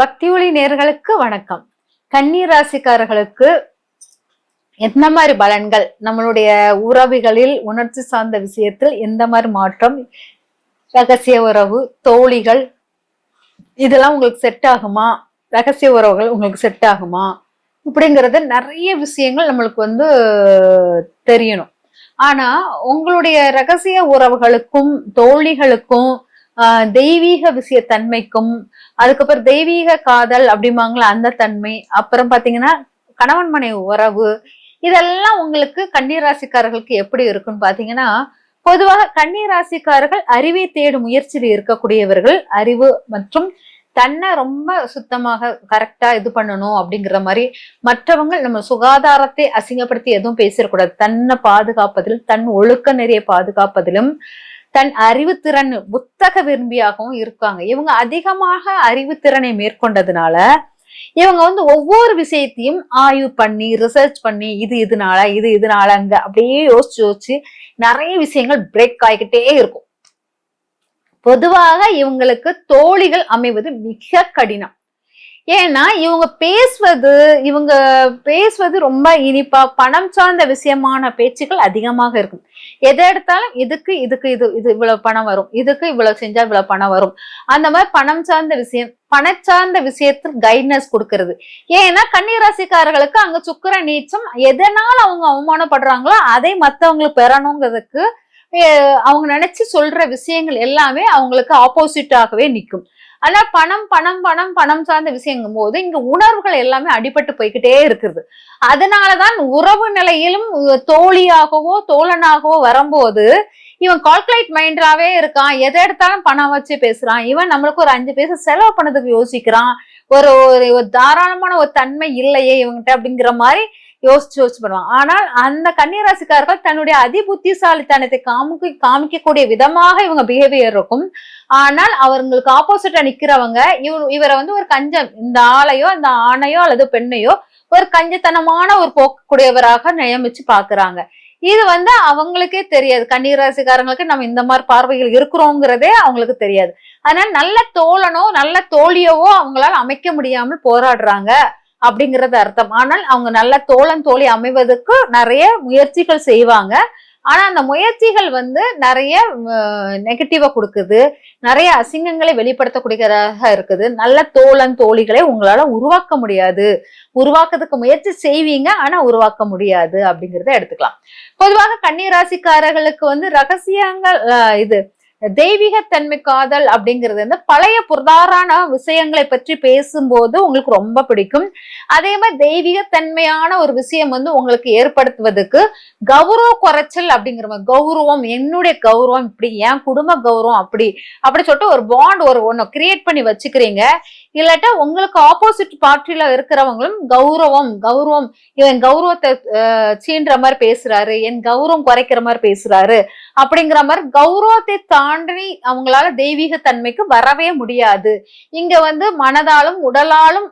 பக்தி ஒளி நேர்களுக்கு வணக்கம். கன்னி ராசிக்காரர்களுக்கு எந்த மாதிரி பலன்கள்? நம்மளுடைய உறவுகளில் உணர்ச்சி சார்ந்த விஷயத்தில் எந்த மாதிரி மாற்றம்? ரகசிய உறவு தோழிகள் இதெல்லாம் உங்களுக்கு செட் ஆகுமா? ரகசிய உறவுகள் உங்களுக்கு செட் ஆகுமா? இப்படிங்கிறது நிறைய விஷயங்கள் நம்மளுக்கு வந்து தெரியணும். ஆனா உங்களுடைய ரகசிய உறவுகளுக்கும் தோழிகளுக்கும் தெய்வீக விஷயத்தன்மைக்கும் அதுக்கப்புறம் தெய்வீக காதல் அப்படிம்பாங்களா அந்த தன்மை அப்புறம் பாத்தீங்கன்னா கணவன் மனைவி உறவு இதெல்லாம் உங்களுக்கு கண்ணீர் ராசிக்காரர்களுக்கு எப்படி இருக்குன்னு பாத்தீங்கன்னா பொதுவாக கண்ணீர் ராசிக்காரர்கள் அறிவை தேடும் முயற்சியில் இருக்கக்கூடியவர்கள் அறிவு மற்றும் தன்னை ரொம்ப சுத்தமாக கரெக்டா இது பண்ணணும் அப்படிங்கிற மாதிரி மற்றவங்க நம்ம சுகாதாரத்தை அசிங்கப்படுத்தி எதுவும் பேசிடக்கூடாது தன்னை பாதுகாப்பதிலும் தன் ஒழுக்க நிறைய பாதுகாப்பதிலும் தன் அறிவுத்திறன் புத்தக விரும்பியாகவும் இருக்காங்க. இவங்க அதிகமாக அறிவுத்திறனை மேற்கொண்டதுனால இவங்க வந்து ஒவ்வொரு விஷயத்தையும் ஆய்வு பண்ணி ரிசர்ச் பண்ணி இது இதனால இது இதனாலங்க அப்படியே யோசிச்சு யோசிச்சு நிறைய விஷயங்கள் பிரேக் ஆகிக்கிட்டே இருக்கும். பொதுவாக இவங்களுக்கு தோழிகள் அமைவது மிக கடினம். ஏன்னா இவங்க பேசுவது இவங்க பேசுவது ரொம்ப இனிப்பா பணம் சார்ந்த விஷயமான பேச்சுக்கள் அதிகமாக இருக்கும். எதை எடுத்தாலும் இதுக்கு இதுக்கு இது இது இவ்வளவு பணம் வரும். இதுக்கு இவ்வளவு செஞ்சா இவ்வளவு பணம் வரும். அந்த மாதிரி பணம் சார்ந்த விஷயம் பணம் சார்ந்த விஷயத்துக்கு கைட்னஸ் கொடுக்கறது. ஏன்னா கன்னிராசிக்காரர்களுக்கு அங்க சுக்கர நீச்சம் எதனால அவங்க அவமானப்படுறாங்களோ அதை மத்தவங்களுக்கு பெறணுங்கிறதுக்கு அவங்க நினைச்சு சொல்ற விஷயங்கள் எல்லாமே அவங்களுக்கு ஆப்போசிட்டாகவே நிற்கும் ஆனா பணம் பணம் பணம் பணம் சார்ந்த விஷயங்கும் போது இங்க உணர்வுகள் எல்லாமே அடிபட்டு போய்கிட்டே இருக்குது. அதனாலதான் உறவு நிலையிலும் தோழியாகவோ தோழனாகவோ வரும்போது இவன் கால்குலேட் மைண்டாவே இருக்கான். எதை எடுத்தாலும் பணம் வச்சு பேசுறான். இவன் நம்மளுக்கு ஒரு அஞ்சு பேச செலவு பண்ணதுக்கு யோசிக்கிறான். ஒரு ஒரு தாராளமான ஒரு தன்மை இல்லையே இவங்கிட்ட அப்படிங்கிற மாதிரி யோசிச்சு யோசிச்சு பண்ணுவாங்க. ஆனால் அந்த கன்னிராசிக்காரர்கள் தன்னுடைய அதி புத்திசாலித்தனத்தை காமிக்க காமிக்கக்கூடிய விதமாக இவங்க பிஹேவியர் இருக்கும். ஆனால் அவங்களுக்கு ஆப்போசிட்டா நிக்கிறவங்க இவர் இவரை வந்து ஒரு கஞ்சம் இந்த ஆளையோ இந்த ஆணையோ அல்லது பெண்ணையோ ஒரு கஞ்சத்தனமான ஒரு போக்கக்கூடியவராக நியமிச்சு பாக்குறாங்க இது வந்து அவங்களுக்கே தெரியாது. கன்னிராசிக்காரங்களுக்கு நம்ம இந்த மாதிரி பார்வைகள் இருக்கிறோங்கிறதே அவங்களுக்கு தெரியாது. அதனால நல்ல தோழனோ நல்ல தோழியவோ அவங்களால அமைக்க முடியாமல் போராடுறாங்க. அப்படிங்கறது அர்த்தம். ஆனால் அவங்க நல்ல தோழன் தோழி அமைவதற்கு நிறைய முயற்சிகள் செய்வாங்க. ஆனா அந்த முயற்சிகள் வந்து நிறைய நெகட்டிவா கொடுக்குது. நிறைய அசிங்கங்களை வெளிப்படுத்தக்கூடியதாக இருக்குது. நல்ல தோழன் தோழிகளை உங்களால உருவாக்க முடியாது. உருவாக்குறதுக்கு முயற்சி செய்வீங்க ஆனா உருவாக்க முடியாது அப்படிங்கிறத எடுத்துக்கலாம். பொதுவாக கன்னிராசிக்காரர்களுக்கு வந்து ரகசியங்கள் இது தெய்வீகத்தன்மை காதல் அப்படிங்கிறது வந்து பழைய புரதாரான விஷயங்களை பற்றி பேசும்போது உங்களுக்கு ரொம்ப பிடிக்கும். அதே மாதிரி தெய்வீகத்தன்மையான ஒரு விஷயம் வந்து உங்களுக்கு ஏற்படுத்துவதற்கு கௌரவ குறைச்சல் அப்படிங்கிற மாதிரி கௌரவம் என்னுடைய கௌரவம் இப்படி என் குடும்ப கௌரவம் அப்படி அப்படி சொல்லிட்டு ஒரு பாண்ட் ஒரு ஒன்று கிரியேட் பண்ணி வச்சுக்கிறீங்க. இல்லாட்டா உங்களுக்கு ஆப்போசிட் பார்ட்டியில இருக்கிறவங்களும் கௌரவம் கௌரவம் இவன் கௌரவத்தை சீன்ற மாதிரி பேசுறாரு என் கௌரவம் குறைக்கிற மாதிரி பேசுறாரு அப்படிங்கிற மாதிரி கௌரவத்தை தாண்டி அவங்களால தெய்வீக தன்மைக்கு வரவே முடியாது. இங்க வந்து மனதாலும் உடலாலும்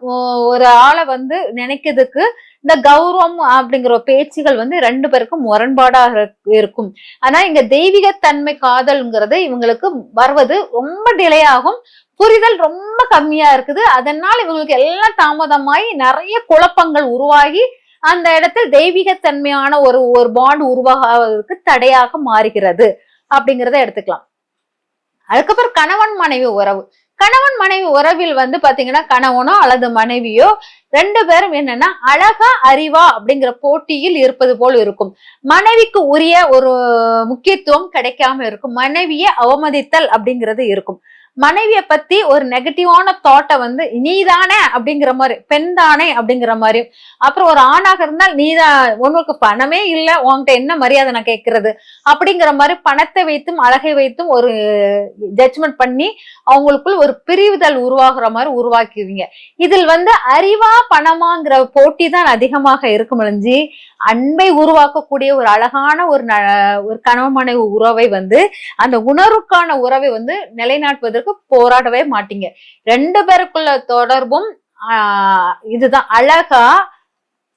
ஒரு ஆளை வந்து நினைக்கிறதுக்கு இந்த கௌரவம் அப்படிங்கிற பேச்சுகள் வந்து ரெண்டு பேருக்கும் முரண்பாடாக இருக்கும். ஆனா இங்க தெய்வீகத்தன்மை காதல்ங்கிறது இவங்களுக்கு வருவது ரொம்ப டிலே ஆகும். புரிதல் ரொம்ப கம்மியா இருக்குது. அதனால் இவங்களுக்கு எல்லாம் தாமதமாயி நிறைய குழப்பங்கள் உருவாகி அந்த இடத்தில் தெய்வீகத்தன்மையான ஒரு ஒரு பாண்ட் உருவாகுவதற்கு தடையாக மாறுகிறது. அப்படிங்கிறத எடுத்துக்கலாம். அதுக்கப்புறம் கணவன் மனைவி உறவு. கணவன் மனைவி உறவில் வந்து பாத்தீங்கன்னா கணவனோ அல்லது மனைவியோ ரெண்டு பேரும் என்னன்னா அழகா அறிவா அப்படிங்கிற போட்டியில் இருப்பது போல் இருக்கும். மனைவிக்கு உரிய ஒரு முக்கியத்துவம் கிடைக்காம இருக்கும். மனைவியை அவமதித்தல் அப்படிங்கிறது இருக்கும். மனைவியை பத்தி ஒரு நெகட்டிவான தாட்டை வந்து நீ தானே அப்படிங்கிற மாதிரி பெண் தானே அப்படிங்கிற மாதிரி. அப்புறம் ஒரு ஆணாக இருந்தால் நீதான் உனக்கு பணமே இல்லை உன்கிட்ட என்ன மரியாதை நான் கேட்கறது? அப்படிங்கிற மாதிரி பணத்தை வைத்தும் அழகை வைத்தும் ஒரு ஜட்ஜ்மெண்ட் பண்ணி அவங்களுக்குள் ஒரு பிரிவுதல் உருவாகிற மாதிரி உருவாக்குவீங்க. இதில் வந்து அறிவா பணமாங்கிற போட்டி தான் அதிகமாக இருக்கும் முடிஞ்சு அன்பை உருவாக்கக்கூடிய ஒரு அழகான ஒரு ஒரு கணவன் மனைவி உறவை வந்து அந்த உணர்வுக்கான உறவை வந்து நிலைநாட்டுவதற்கு போராடவே மாட்டீங்க. ரெண்டு பேருக்குள்ள தொடர்பும் இதுதான். அழகா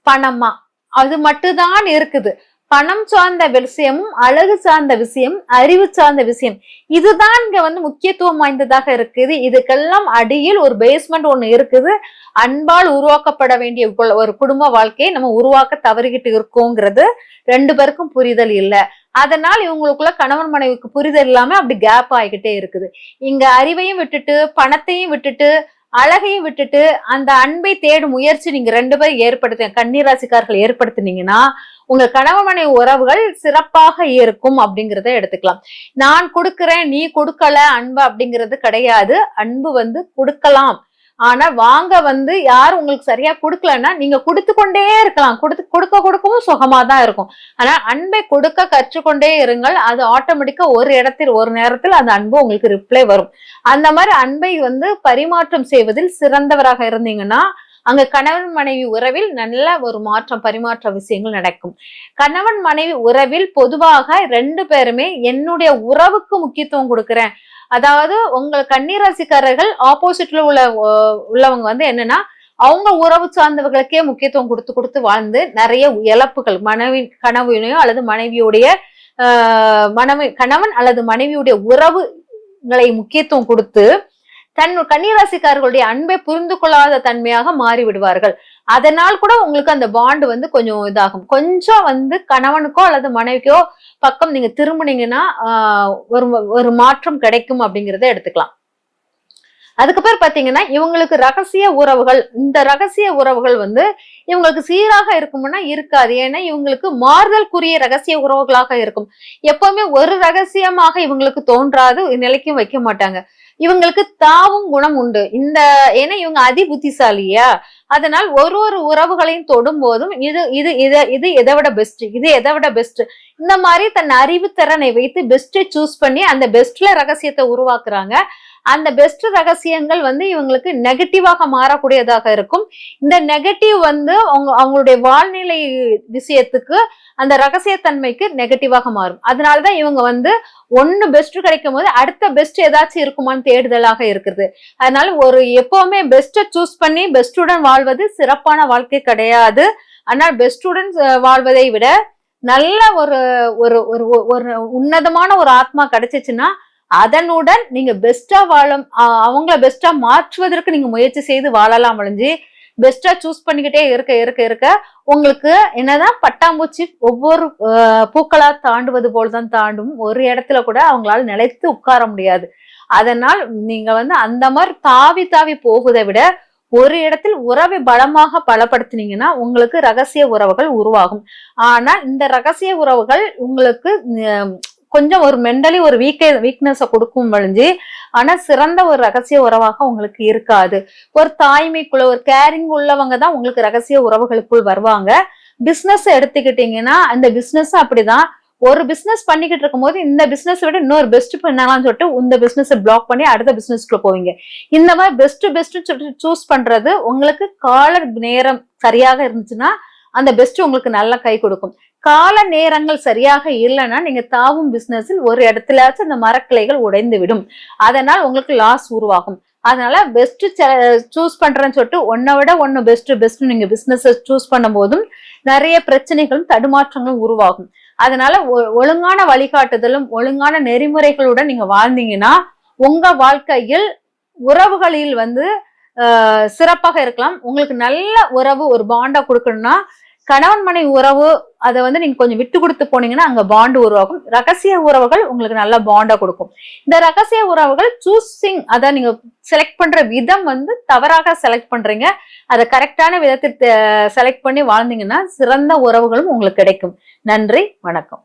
பணமா. அது மட்டும்தான் இருக்குது. பணம் சார்ந்த விஷயமும் அழகு சார்ந்த விஷயம் அறிவு சார்ந்த விஷயம். இதுதான் இங்க வந்து முக்கியத்துவம் வாய்ந்ததாக இருக்குது. இதுக்கெல்லாம் அடியில் ஒரு பேஸ்மெண்ட் ஒண்ணு இருக்குது. அன்பால் உருவாக்கப்பட வேண்டிய ஒரு குடும்ப வாழ்க்கையை நம்ம உருவாக்க தவறிக்கிட்டு இருக்கோங்கிறது ரெண்டு பேருக்கும் புரிதல் இல்லை. அதனால் இவங்களுக்குள்ள கணவன் மனைவிக்கு புரிதல் இல்லாம அப்படி கேப் ஆகிக்கிட்டே இருக்குது. இங்க அறிவையும் விட்டுட்டு பணத்தையும் விட்டுட்டு அழகையும் விட்டுட்டு அந்த அன்பை தேடும் முயற்சி நீங்க ரெண்டு பேரும் ஏற்படுத்த கன்னிராசிக்காரர்கள் ஏற்படுத்தினீங்கன்னா உங்க கணவன் மனைவி உறவுகள் சிறப்பாக இருக்கும் அப்படிங்கிறத எடுத்துக்கலாம். நான் கொடுக்கிறேன் நீ கொடுக்கல அன்பு அப்படிங்கிறது கிடையாது. அன்பு வந்து கொடுக்கலாம். ஆனா வாங்க வந்து யார் உங்களுக்கு சரியா கொடுக்கலன்னா நீங்க கொடுத்து கொண்டே இருக்கலாம். கொடுத்து கொடுக்க கொடுக்கவும் சுகமா தான் இருக்கும். ஆனா அன்பை கொடுக்க கற்றுக்கொண்டே இருங்கள். அது ஆட்டோமேட்டிக்கா ஒரு இடத்தில் ஒரு நேரத்தில் அந்த அன்பு உங்களுக்கு ரிப்ளை வரும். அந்த மாதிரி அன்பை வந்து பரிமாற்றம் செய்வதில் சிறந்தவராக இருந்தீங்கன்னா அங்க கணவன் மனைவி உறவில் நல்ல ஒரு மாற்றம் பரிமாற்ற விஷயங்கள் நடக்கும். கணவன் மனைவி உறவில் பொதுவாக ரெண்டு பேருமே என்னுடைய உறவுக்கு முக்கியத்துவம் கொடுக்குறேன். அதாவது உங்கள் கன்னிராசிக்காரர்கள் ஆப்போசிட்ல உள்ள உள்ளவங்க வந்து என்னன்னா அவங்க உறவு சார்ந்தவர்களுக்கே முக்கியத்துவம் கொடுத்து கொடுத்து வாழ்ந்து நிறைய இழப்புகள் மனைவி கனவினையோ அல்லது மனைவியுடைய மனைவி கணவன் அல்லது மனைவியுடைய உறவுகளை முக்கியத்துவம் கொடுத்து தன் கன்னிராசிக்காரர்களுடைய அன்பை புரிந்து கொள்ளாத தன்மையாக மாறி விடுவார்கள் அதனால் கூட உங்களுக்கு அந்த பாண்டு வந்து கொஞ்சம் இதாகும். கொஞ்சம் வந்து கணவனுக்கோ அல்லது மனைவிக்கோ பக்கம் நீங்க திரும்பினீங்கன்னா ஆஹ் ஒரு ஒரு மாற்றம் கிடைக்கும் அப்படிங்கிறத எடுத்துக்கலாம். அதுக்கப்புறம் பாத்தீங்கன்னா இவங்களுக்கு ரகசிய உறவுகள் இந்த ரகசிய உறவுகள் வந்து இவங்களுக்கு சீராக இருக்கும்னா இருக்காது. ஏன்னா இவங்களுக்கு மாறுதல்குரிய ரகசிய உறவுகளாக இருக்கும். எப்பவுமே ஒரு ரகசியமாக இவங்களுக்கு தோன்றாது நிலைக்கும் வைக்க மாட்டாங்க. இவங்களுக்கு தாவும் குணம் உண்டு. இந்த ஏன்னா இவங்க அதி புத்திசாலியா அதனால் ஒரு ஒரு உறவுகளையும் தொடும் போதும் இது இது இதை இது எதை விட பெஸ்ட் இது எதை விட பெஸ்ட் இந்த மாதிரி தன் அறிவுத்திறனை வைத்து பெஸ்ட்டை சூஸ் பண்ணி அந்த பெஸ்ட்ல ரகசியத்தை உருவாக்குறாங்க. அந்த பெஸ்ட் ரகசியங்கள் வந்து இவங்களுக்கு நெகட்டிவாக மாறக்கூடியதாக இருக்கும். இந்த நெகட்டிவ் வந்து அவங்க அவங்களுடைய வாழ்நிலை விஷயத்துக்கு அந்த ரகசியத்தன்மைக்கு நெகட்டிவாக மாறும். அதனாலதான் இவங்க வந்து ஒன்னு பெஸ்ட் கிடைக்கும் போது அடுத்த பெஸ்ட் ஏதாச்சும் இருக்குமான்னு தேடுதலாக இருக்குது. அதனால ஒரு எப்பவுமே பெஸ்ட்டை சூஸ் பண்ணி பெஸ்டுடன் வாழ்வது சிறப்பான வாழ்க்கை கிடையாது. ஆனால் பெஸ்டுடன் வாழ்வதை விட நல்ல ஒரு ஒரு ஒரு ஒரு உன்னதமான ஒரு ஆத்மா கிடைச்சிச்சுன்னா அதனுடன் நீங்க பெஸ்டா வாழும் அவங்கள பெஸ்டா மாற்றுவதற்கு நீங்க முயற்சி செய்து வாழலாம் ஒழிஞ்சு பெஸ்டா சூஸ் பண்ணிக்கிட்டே இருக்க இருக்க இருக்க உங்களுக்கு என்னதான் பட்டாம்பூச்சி ஒவ்வொரு பூக்களா தாண்டுவது போல்தான் தாண்டும் ஒரு இடத்துல கூட அவங்களால நிலைத்து உட்கார முடியாது. அதனால் நீங்க வந்து அந்த மாதிரி தாவி தாவி போகுதை விட ஒரு இடத்தில் உறவை பலமாக பலப்படுத்தினீங்கன்னா உங்களுக்கு ரகசிய உறவுகள் உருவாகும். ஆனால் இந்த ரகசிய உறவுகள் உங்களுக்கு கொஞ்சம் ஒரு மென்டலி ஒரு வீக்க வீக்னஸை கொடுக்கும் வழிஞ்சு ஆனா சிறந்த ஒரு ரகசிய உறவாக உங்களுக்கு இருக்காது. ஒரு தாய்மைக்குள்ள ஒரு கேரிங் உள்ளவங்க தான் உங்களுக்கு ரகசிய உறவுகளுக்குள் வருவாங்க. பிஸ்னஸ் எடுத்துக்கிட்டீங்கன்னா அந்த பிஸ்னஸ் அப்படிதான். ஒரு பிசினஸ் பண்ணிக்கிட்டு இருக்கும்போது இந்த பிசினஸ் விட இன்னொரு பெஸ்ட் பண்ணலாம்னு சொல்லிட்டு இந்த பிசினஸ் பிளாக் பண்ணி அடுத்த பிசினஸ்க்குள்ள போவீங்க. இந்த மாதிரி பெஸ்ட் பெஸ்ட் சொல்லிட்டு சூஸ் பண்றது உங்களுக்கு கால நேரம் சரியாக இருந்துச்சுன்னா அந்த பெஸ்ட் உங்களுக்கு நல்லா கை கொடுக்கும். கால நேரங்கள் சரியாக இல்லைன்னா நீங்க தாவும் பிசினஸில் ஒரு இடத்துலயாச்சும் அந்த மரக்கிளைகள் உடைந்து விடும் அதனால் உங்களுக்கு லாஸ் உருவாகும். அதனால பெஸ்ட் சூஸ் பண்றேன்னு சொல்லிட்டு ஒன்னை விட ஒன்னு பெஸ்ட் பெஸ்ட் நீங்க பிசினஸ் சூஸ் பண்ணும் போதும் நிறைய பிரச்சனைகளும் தடுமாற்றங்களும் உருவாகும். அதனால ஒ- ஒழுங்கான வழிகாட்டுதலும் ஒழுங்கான நெறிமுறைகளுடன் நீங்க வாழ்ந்தீங்கன்னா உங்க வாழ்க்கையில் உறவுகளில் வந்து சிறப்பாக இருக்கலாம். உங்களுக்கு நல்ல உறவு ஒரு பாண்டா கொடுக்கணும்னா கணவன் மனை உறவு அதை வந்து நீங்க கொஞ்சம் விட்டு கொடுத்து போனீங்கன்னா அங்க பாண்டு உருவாகும். ரகசிய உறவுகள் உங்களுக்கு நல்ல பாண்டா கொடுக்கும். இந்த ரகசிய உறவுகள் சூஸிங் அதை நீங்க செலக்ட் பண்ற விதம் வந்து தவறாக செலக்ட் பண்றீங்க. அதை கரெக்டான விதத்தை செலக்ட் பண்ணி வாழ்ந்தீங்கன்னா சிறந்த உறவுகளும் உங்களுக்கு கிடைக்கும். நன்றி வணக்கம்.